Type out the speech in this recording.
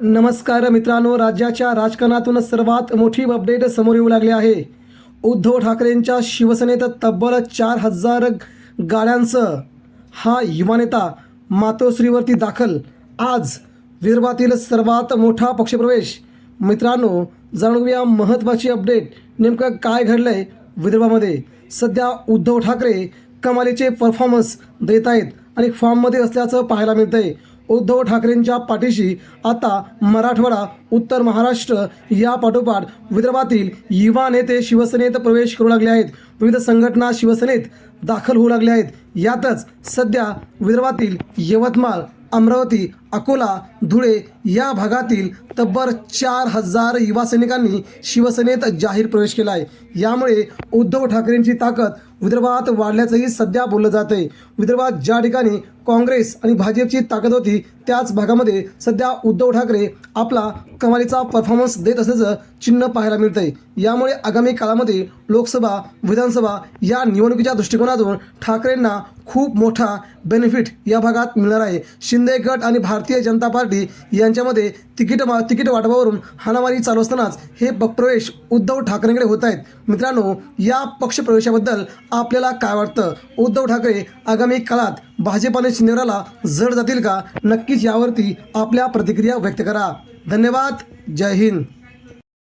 नमस्कार मित्रांनो राज्याच्या राजकारणातून सर्वात मोठी अपडेट समोर येऊ लागली आहे. उद्धव ठाकरेंच्या शिवसेनेत तब्बल चार हजार गाड्यांचं हा युवा नेता मातोश्रीवरती दाखल. आज विदर्भातील सर्वात मोठा पक्षप्रवेश. मित्रांनो जाणून घेऊया महत्त्वाची अपडेट नेमकं काय घडलं आहे विदर्भामध्ये? सध्या उद्धव ठाकरे कमालीचे परफॉर्मन्स देत आहेत आणि फॉर्ममध्ये असल्याचं पाहायला मिळतंय. उद्धव ठाकरेंच्या पाठीशी आता मराठवाडा उत्तर महाराष्ट्र या पाठोपाठ विदर्भातील युवा नेते शिवसेनेत प्रवेश करू लागले आहेत. विविध संघटना शिवसेनेत दाखल होऊ लागल्या आहेत. यातच सध्या विदर्भातील यवतमाळ अमरावती अकोला धुळे या भागातील तब्बल चार हजार युवा सैनिकांनी शिवसेनेत जाहीर प्रवेश केला आहे यामुळे उद्धव ठाकरेंची ताकद विदर्भात वाढल्याचंही सध्या बोललं जात आहे विदर्भात ज्या ठिकाणी काँग्रेस आणि भाजपची ताकद होती त्याच भागामध्ये सध्या उद्धव ठाकरे आपला कमालीचा परफॉर्मन्स देत असल्याचं चिन्ह पाहायला मिळतंय. यामुळे आगामी काळामध्ये लोकसभा विधानसभा या निवडणुकीच्या दृष्टिकोनातून ठाकरेंना खूप मोठा बेनिफिट या भागात मिळणार आहे. शिंदे गट आणि भारतीय जनता पार्टी यांच्यामध्ये तिकीट मा तिकीट वाटपावरून हाणामारी चालू असतानाच हे प- प्रवेश उद्धव ठाकरेंकडे होत आहेत. मित्रांनो या पक्षप्रवेशाबद्दल आपल्याला काय वाटतं? उद्धव ठाकरे आगामी काळात भाजपाने आणि शिंदेराला जड जातील का? नक्कीच यावरती आपल्या प्रतिक्रिया व्यक्त करा. धन्यवाद. जय हिंद.